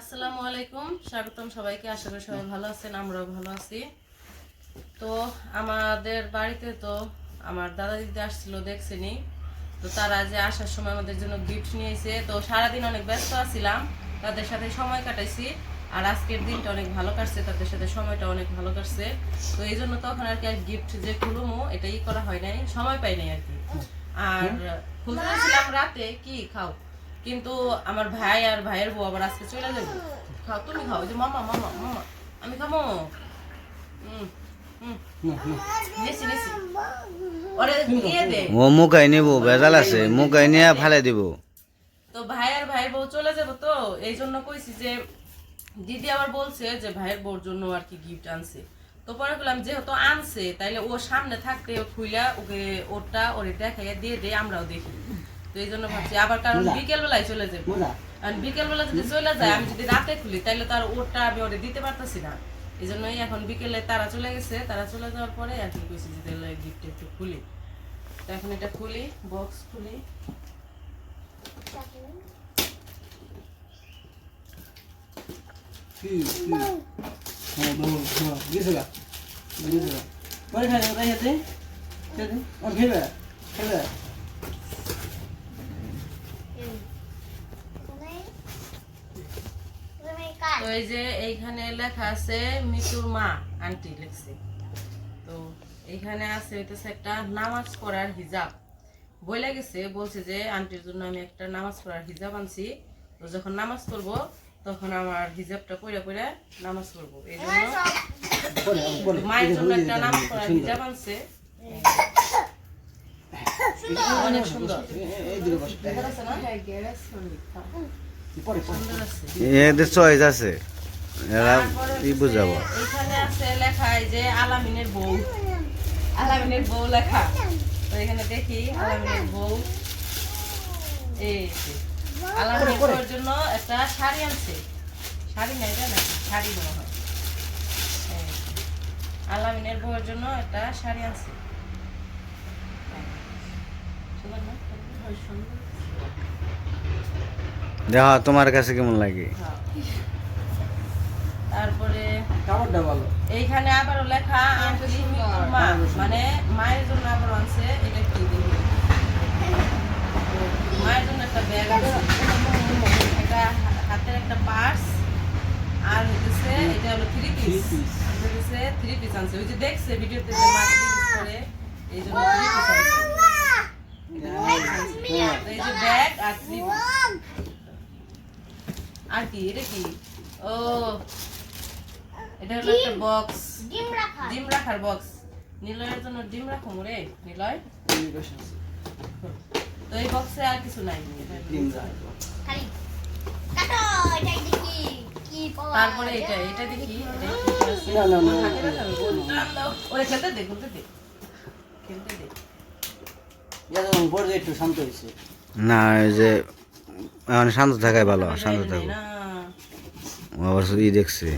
আসসালামু আলাইকুম স্বাগতম সবাইকে। আশা করি সবাই ভালো আছেন আমরাও ভালো আছি। তো আমাদের বাড়িতে তো আমার দাদা দিদি আসছিল দেখছেনি। তো তারা যে আসার সময় আমাদের জন্য গিফট নিয়ে এসে তো সারাদিন অনেক ব্যস্ত আছিলাম তাদের সাথে সময় কাটাইছি। আর আজকের দিনটা অনেক ভালো কাটছে তাদের সাথে সময়টা অনেক ভালো কাটছে। তো এই জন্য তখন আর কি আর গিফট যে খুলুমো এটাই করা হয় নাই। সময় পাই নাই আর কি। আর খুলতে রাতে কি খাও? কিন্তু আমার ভাই আর ভাইয়ের বউ আবার আজকে চলে যাবে। খাও তুমি খাও যে মামা মামা মামা আমি খাব হুম হুম না না। নেছি নেছি। ওরে দিয়ে দে। ও মুখাই নিব ভেজাল আছে মুখাই নিয়ে ফালে দিব। তো ভাই আর ভাইয়ের বউ চলে যাব তো এই জন্য কইছি যে দিদি আবার বলছে যে ভাইয়ের বউর জন্য আর কি গিফট আনছে। তো পরে বললাম যেহেতু আনছে তাইলে ও সামনে থাকতে ও খুইলা ওকে ওরটা ওরে দেখাইয়া দিয়ে দে আমরাও দেখি। তো এই জন্য ভাবছি আবার কারণ বিকেল বেলায় চলে যাবে। মজা আর বিকেল বেলা যদি চলে যায় আমি যদি রাতে খুলি তাহলে তার ওরটা আমি ওরে দিতে পারতেছি না। এই জন্যই এখন বিকেলে তারা চলে গেছে তারা চলে যাওয়ার পরে এখন কইছি যে তাহলে গিফট একটু খুলি। তো এখন এটা খুলি বক্স খুলি। হ্যাঁ পরে খেতে আর খেবে খেবে তো এই যে এইখানে লেখা আছে মিতুর মা আন্টি লিখছে তো এইখানে আছে হইতেছে একটা নামাজ পড়ার হিজাব বইলে গেছে বলছে যে আন্টির জন্য আমি একটা নামাজ পড়ার হিজাব আনছি তো যখন নামাজ পড়ব তখন আমার হিজাবটা পড়ে পড়ে নামাজ পড়ব এই জন্য পরে পরে মায়ের জন্য একটা নামাজ পড়ার হিজাব আনছে অনেক সুন্দর এদের চয়েস আছে। এরা কি বুঝাবো? আছে লেখা যে আলামিনের বউ। আলামিনের বউ লেখা। তো এখানে দেখি আলামিনের বউ। এই আলামিনের বউয়ের জন্য একটা শাড়ি আনছে। শাড়ি নাই জানা শাড়ি মনে হয়। আলামিনের বউয়ের জন্য একটা শাড়ি আনছে। সুন্দর না? সুন্দর। দেখো তোমার কাছে কেমন লাগে? হ্যাঁ। তারপরে এইখানে আবারও লেখা আন্টি মানে মায়ের জন্য আবার আনছে এটা কি মায়ের জন্য একটা ব্যাগ আছে একটা হাতের একটা পার্স আর হচ্ছে এটা হলো থ্রি পিস হচ্ছে থ্রি পিস আনছে। ওই যে দেখছে ভিডিওতে যে মা থ্রি পিস করে এই জন্য থ্রি পিস আনছে। হ্যাঁ এই যে ব্যাগ আর থ্রি পিস আর কি এটা কি? ও এটা হলো একটা বক্স ডিম রাখার। বক্স নিলয়ের জন্য ডিম রাখো রে নিলয়। তো এই বক্সে আর কিছু নাই। ডিম রাখব তারপরে এটা এটা দেখি এটা? না, না, না। ওরে খেলতে দে খেলতে দে। খেলতে দে। যখন একটু শান্ত হয়েছে। না যে এখন শান্ত থাকাই ভালো শান্ত থাকো। আবার ই দেখছে।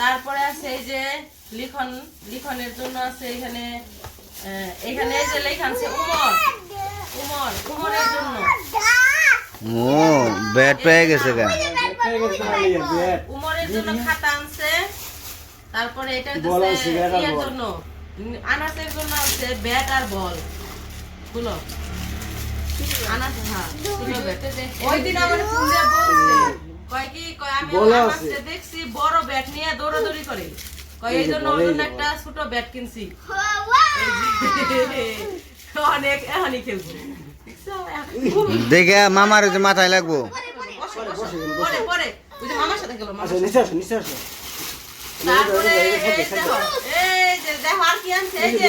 তারপরে আছে এই যে লিখন লিখনের জন্য আছে এখানে এখানে এই যে লেখা আছে উমর উমর উমরের জন্য। ও ব্যাট পেয়ে গেছে গা। উমরের জন্য খাতা আনছে। তারপরে এটা হচ্ছে আছে, ব্যাট আর ইয়ের বল। জন্য। আনাসের জন্য আছে ব্যাট আর বল। গুলো আনাস হ্যাঁ ওই দিন আমার ফোন বলছে কয় কি কয় আমি আনাসকে দেখছি বড় ব্যাট নিয়ে দৌড়াদৌড়ি করে। কয় এই জন্য ওর জন্য একটা ছোট ব্যাট কিনছি। অনেক এখনই খেলব। দেখে মামার যে মাথায় লাগবো। বসো, বসো। পরে পরে ওই যে মামার সাথে গেল মামার নিচে আসো নিচে আসো তারপরে এই দেখো এই যে দেখো আর কি আনছে এই যে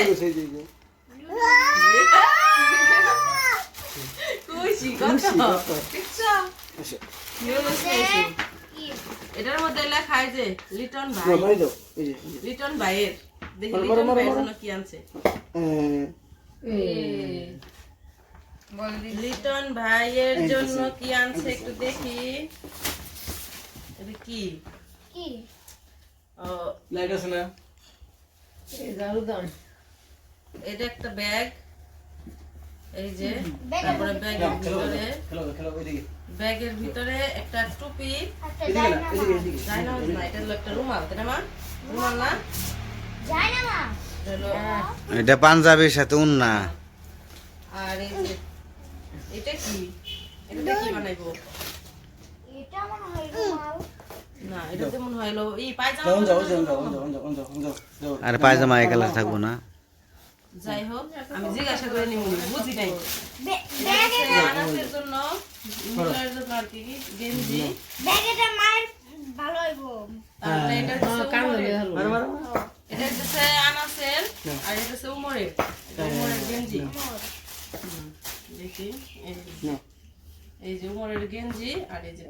খুশি কত দেখছ আসো নিউজ পেয়েছি এটার মধ্যে লেখা এই যে লিটন ভাই। লিটন ভাইয়ের দেখি লিটন ভাইয়ের জন্য কি আনছে লিটন ভাইয়ের জন্য কি আনছে একটু দেখি। এটা কি? ও লাইট আছে না? এটা একটা ব্যাগ। এই যে তারপরে ব্যাগের ভিতরে। খেলো খেলো ওইদিকে। ব্যাগের ভিতরে একটা টুপি। না এটা হলো একটা রুমাল তাই না রুমাল না? এটা এটা পাঞ্জাবির সাথে উন্না। আর এই যে এটা কি? এটা কি বানাইবো। না এটা যেমন হয় হলো এই পায়জামা যাও যাও যাও যাও যাও যাও যাও যাও আর পায়জামা এই কালার থাকব না। যাই হোক আমি জিজ্ঞাসা করে নিব বুঝি নাই। আনাসের জন্য মহিলার জন্য আর কি গেঞ্জি। এটা এটা হচ্ছে আনাসের আর এটা হচ্ছে উমরের। এটা উমরের গেঞ্জি। যে- এই যে উমরের গেঞ্জি আর এই যে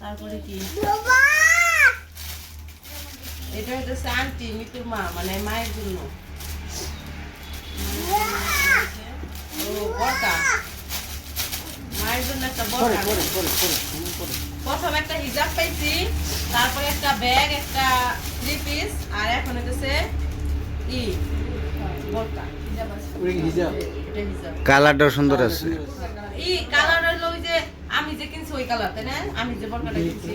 তারপরে কি? এটা হচ্ছে আন্টি মিতুর মা মানে মায়ের জন্য। ও মায়ের জন্য একটা পরে প্রথম একটা হিজাব পাইছি তারপরে একটা ব্যাগ একটা থ্রি পিস আর এখন হচ্ছে ই। কালারটাও সুন্দর আছে। ই কালার হলো ওই যে আমি যে কিনছি ওই কালার তাই না? আমি যে বরকাটা কিনছি।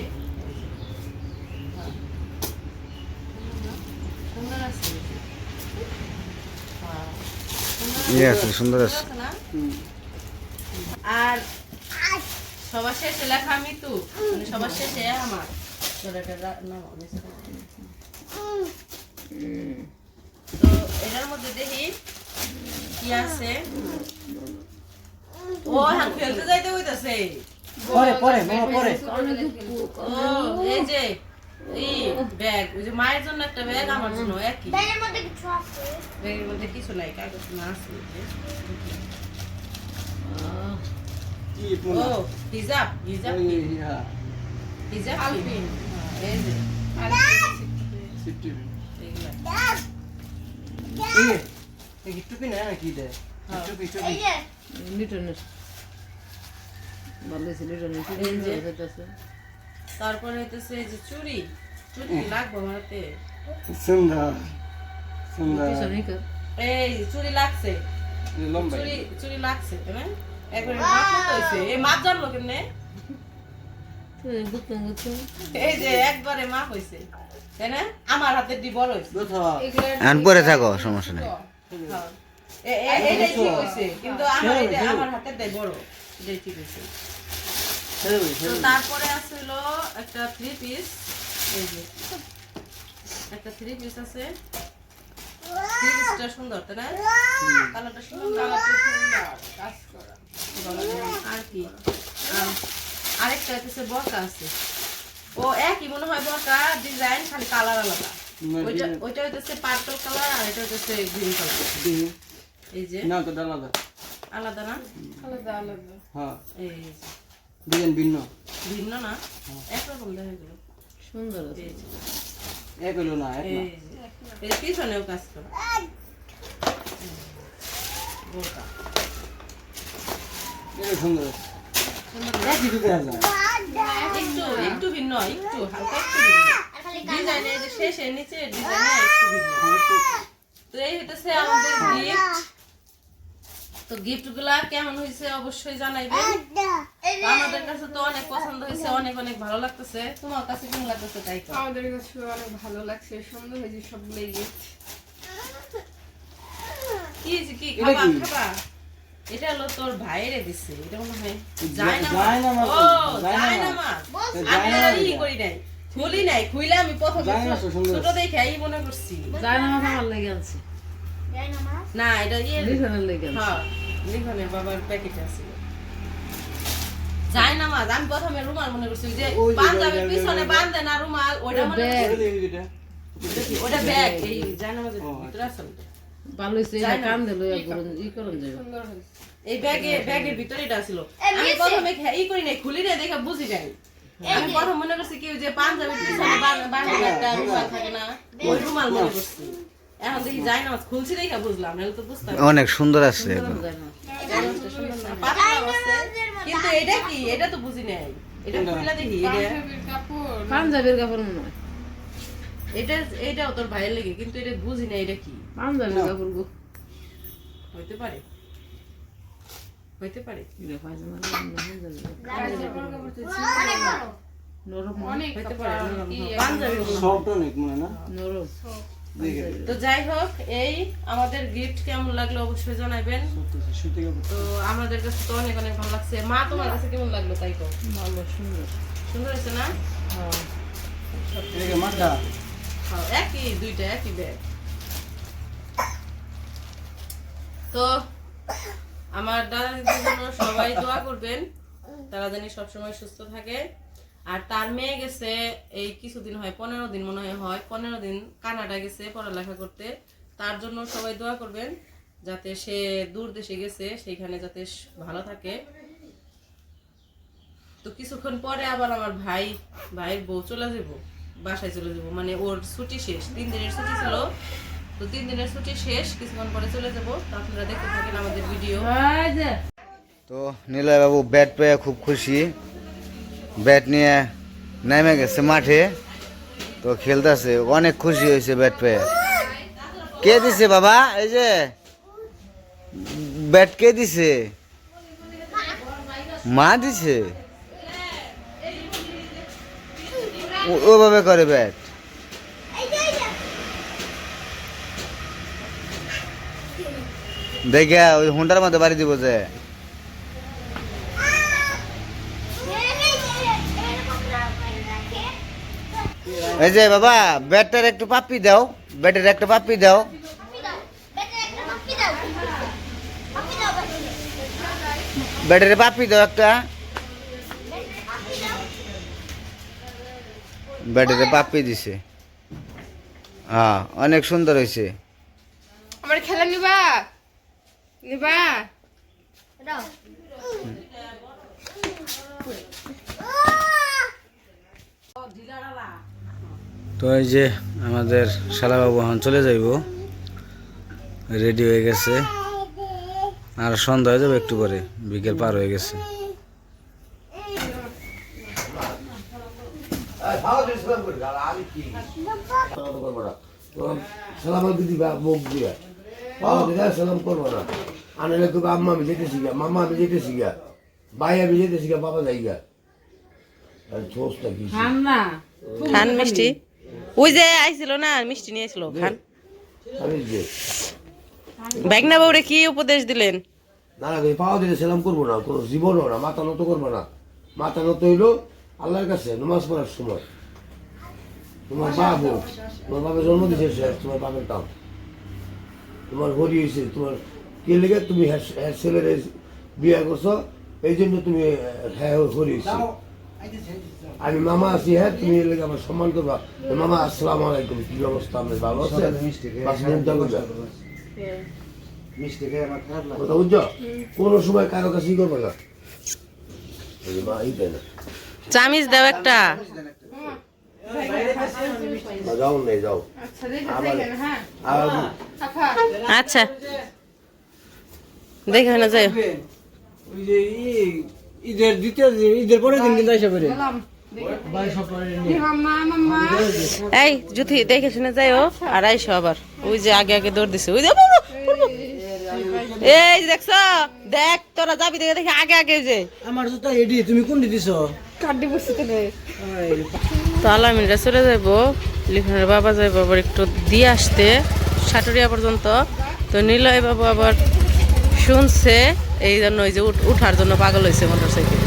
সুন্দর আছে। আর সবার শেষে লেখা আমি তো মানে সবার শেষে আমার। নাম তো এটার মধ্যে দেখি কি আছে? ও হ্যাঁ খেলতে যাইতে হইতাছে পরে পরে মামা পরে ও এই যে এই ব্যাগ ওই যে মায়ের জন্য একটা ব্যাগ আমার জন্য একই ব্যাগের মধ্যে কিছু নাই কাগজ না আছে ও হিজাব হিজাব? হ্যাঁ হিজাব আলপিন। এই যে। সিফটি এইগুলা। এই এই কি টুপি না কি দে? হ্যাঁ। টুপি টুপি। লিটনের ভালো হয়েছে লিটনের কি এই যে। হইতেছে। তারপরে হইতেছে যে চুড়ি। চুড়ি কি লাগবে হাতে? সুন্দর সুন্দর। এই চুড়ি লাগছে। চুড়ি চুড়ি লাগছে তাই না? একবারে মাপ মতো হইছে। এই মাপ জানলো কেমনে? এই যে একবারে মাপ হইছে তাই না? আমার হাতের দি বড় হইছে। কথা এখন পরে থাকো সমস্যা নেই। হ্যাঁ। ঠিক হইছে কিন্তু আমার হাতের দেয় বড় এটাই ঠিক হইছে। তারপরে আসছিল একটা থ্রি পিস এই যে একটা থ্রি পিস আছে। থ্রি পিসটা সুন্দর তাই না? কালারটা সুন্দর কালারটা সুন্দর। কাজ করা। আর কি? আম, আরেকটা হচ্ছে বরকা আছে। ও একই মনে হয় বরকা ডিজাইন খালি কালার আলাদা। ওইটা ওইটা হইতেছে পার্পল কালার আর এটা হইতেছে গ্রিন কালার এই যে। না তো ডালা দা আলাদা না? আলাদা আলাদা। হ্যাঁ। এই ডিজাইন ভিন্ন। ভিন্ন না? একরকম দেখা গেল। সুন্দর আছে। এই এক হইল না এক না। এই পিছনেও কাজ করা। বোরকা এটা সুন্দর যায় একটু একটু ভিন্ন একটু হালকা একটু ভিন্ন। ডিজাইনে শেষে নিচে ডিজাইনে একটু ভিন্ন। তো এই হইতেছে আমাদের গিফট তো গিফটগুলা কেমন হয়েছে অবশ্যই জানাইবেন আমাদের কাছে তো অনেক পছন্দ হয়েছে অনেক অনেক ভালো লাগতেছে। তোমার কাছে কেমন লাগতেছে তাই আমাদের কাছে অনেক ভালো লাগছে সুন্দর হয়েছে সবগুলোই gift। কি কি? খাবা কি? খাবা? এটা হলো তোর ভাইরে দিছে এটা মনে হয় যায় যায় না না মা, ও যায় না যায় মা। মা আমি আর ই করি নাই খুলি নাই খুইলে আমি প্রথমে না। ছোট দেখে এই মনে করছি। যায় না মাথা আমার লেগে আনছি না এটা ইয়ে লিটনের লেগে হ্যাঁ লিখনের বাবার প্যাকেট আছে। যায় না মা আমি প্রথমে রুমাল মনে করছি যে ওই যে, পাঞ্জাবের পিছনে বাঁধে না রুমাল ওইটা মনে। ওটা ব্যাগ এই যায় না ও, ভিতরে আছে ওটা। ভালো হয়েছে এটা কান দিল ই করুন যাবে এই ব্যাগে ব্যাগের ভিতরে এটা ছিল। আমি প্রথমে ই করি নাই খুলি নাই দেখে বুঝি নাই। আমি প্রথম মনে করছি কি যে পাঞ্জাবির পিছনে বাঁ- একটা রুমাল থাকে না? ওই রুমাল মনে করছি। এখন দেখি যায় না খুলছি দেখে বুঝলাম নাহলে তো বুঝতাম। অনেক সুন্দর আছে। কিন্তু এটা কি? এটা তো বুঝি নাই। এটা খুলে দেখি এটা পাঞ্জাবির কাপড়। মনে হয়। এটা এটাও তোর ভাইয়ের লেগে কিন্তু এটা বুঝি না এটা কি? পাঞ্জাবির কাপড় গো হইতে পারে। হইতে পারে। এটা পায়জামা নরম অনেক হইতে পারে কি পাঞ্জাবি অনেক মনে না? নরম। তো যাই হোক এই আমাদের গিফট কেমন লাগল অবশ্যই জানাবেন। তো আমাদের কাছে তো অনেক অনেক ভালো লাগছে। মা তোমার কাছে কেমন লাগল তাই তো? ভালো সুন্দর। সুন্দর হয়েছে না? হ্যাঁ। হ্যাঁ, একই দুইটা একই ব্যাগ তো আমার দাদা দিদির জন্য সবাই দোয়া করবেন। তারা জানি সবসময় সুস্থ থাকে। আর তার মেয়ে গেছে এই কিছুদিন হয়, পনেরো দিন মনে হয় হয়। পনেরো দিন কানাডা গেছে পড়ালেখা করতে। তার জন্য সবাই দোয়া করবেন যাতে সে দূর দেশে গেছে সেইখানে যাতে ভালো থাকে। তো কিছুক্ষণ পরে আবার আমার ভাই, ভাইয়ের বউ চলে যাব, বাসায় চলে যাব। মানে ওর ছুটি শেষ, তিন দিনের ছুটি ছিল। তো তিন দিনের ছুটি শেষ কিছুক্ষণ পরে চলে যাব। তো আপনারা দেখতে থাকেন আমাদের ভিডিও। তো নিলয় বাবু ব্যাট পেয়ে খুব খুশি। ব্যাট নিয়ে নেমে গেছে মাঠে। তো খেলতেছে অনেক খুশি হয়েছে ব্যাট পেয়ে। কে দিছে বাবা? এই যে। ব্যাট কে দিছে? মা দিছে? ও- ওভাবে করে ব্যাট। দেখে ওই হুন্ডার মধ্যে বাড়ি দিব যে। এই যে বাবা ব্যাটটার একটু পাপ্পি দাও, ব্যাটের একটা পাপ্পি দাও। ব্যাটের পাপ্পি দাও একটা। ব্যাটের পাপ্পি দিছে। হ্যাঁ অনেক সুন্দর হয়েছে। আমার খেলা নিবা? নিবা তো এই যে আমাদের শালাবাবু এখন চলে যাইব। রেডি হয়ে গেছে। আর সন্ধ্যা হয়ে যাবে একটু পরে বিকেল পার হয়ে গেছে। সালাম দিবা মুখ দিয়ে। সালাম করব না। আনলে তো আম্মা আমি যেতেছি গা মামা আমি যেতেছি গা ভাই আমি যেতেছি গা বাবা যাই গা আর ছোসটা কি খান না। খান মিষ্টি। ওই যে আইছিল না মিষ্টি নিয়ে আসলো খান। আমি যে ব্যাগনা বউরে কি উপদেশ দিলেন? না না পাওয়া দিলে সালাম করব না কোনো জীবনও না মাথা নত করব না। মাথা নত হইল আল্লাহর কাছে নমাজ পড়ার সময়। তোমার বাবু তোমার বাবা জন্ম দিয়েছে তোমার বাবার কাম তোমার হরি হয়েছে তোমার কে লেগে তুমি হ্যাঁ হ্যাঁ ছেলের বিয়ে করছ এই জন্য তুমি হ্যাঁ আমি মামা আছি হ্যাঁ তুমি এর লেগে আমার সম্মান করবা। মামা আসসালাম আলাইকুম কি অবস্থা আপনার? ভালো আছে লাগে কথা বুঝছ? কোনো সময় কারও কাছেই করবে না। দাও একটা। যাও নেই যাও। আচ্ছা। দেখে না যাই ওই যে ঈদের দ্বিতীয় দিন ঈদের পরের দিন কিন্তু এসে পড়ে। এই জুথি দেখে শুনে যাইও। আর আইসো আবার। ওই যে আগে আগে দৌড় দিছে। ওই যে। এই দেখছ দেখ তোরা যাবি দেখে দেখে আগে আগে যে। আমার জুতা এডি তুমি কোনটি দিছো? কাটি বসে তো রে তো আলামিনরা চলে যাইব। লিখনের বাবা যাইব আবার একটু দিয়ে আসতে। সাটুরিয়া পর্যন্ত। তো নিলয় বাবু আবার শুনছে এই জন্য ওই যে উঠার জন্য পাগল হয়েছে মোটর সাইকেল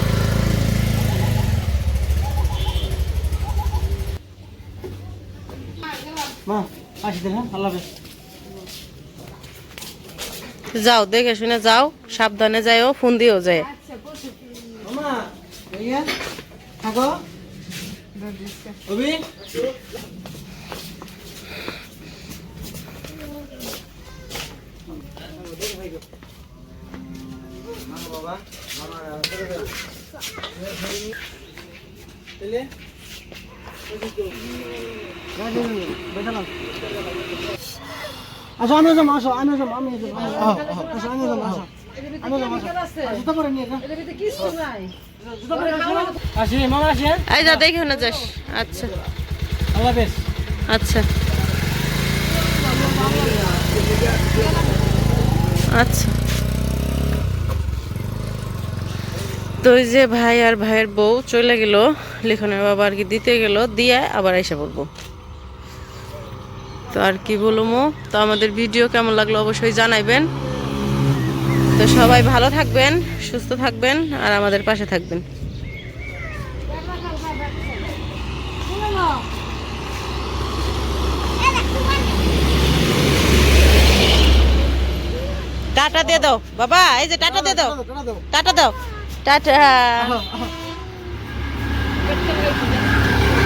মা আসি দেন হ্যাঁ? যাও দেখে শুনে যাও সাবধানে যাইও ফোন দিও যায়। থাকো। আসো আমি যাব আসো আমি যাব আমি যাব আসো আমি যাব আসো। আমি যাব জুতা পরে নিয়ে যা জুতা পরে আসি মামা আসি হ্যাঁ এই যা দেখে না যাস আচ্ছা আল্লাহ হাফেজ আচ্ছা আচ্ছা তো ওই যে ভাই আর ভাইয়ের বউ চলে গেল লিখনের বাবা আর কি দিতে গেল দিয়ে আবার এসে পড়ব। তো আর কি বলব তো আমাদের ভিডিও কেমন লাগল অবশ্যই জানাইবেন। তো সবাই ভালো থাকবেন সুস্থ থাকবেন আর আমাদের পাশে থাকবেন। টাটা দিয়ে দাও বাবা এই যে টাটা দিয়ে দাও? টাটা দাও। টাটা।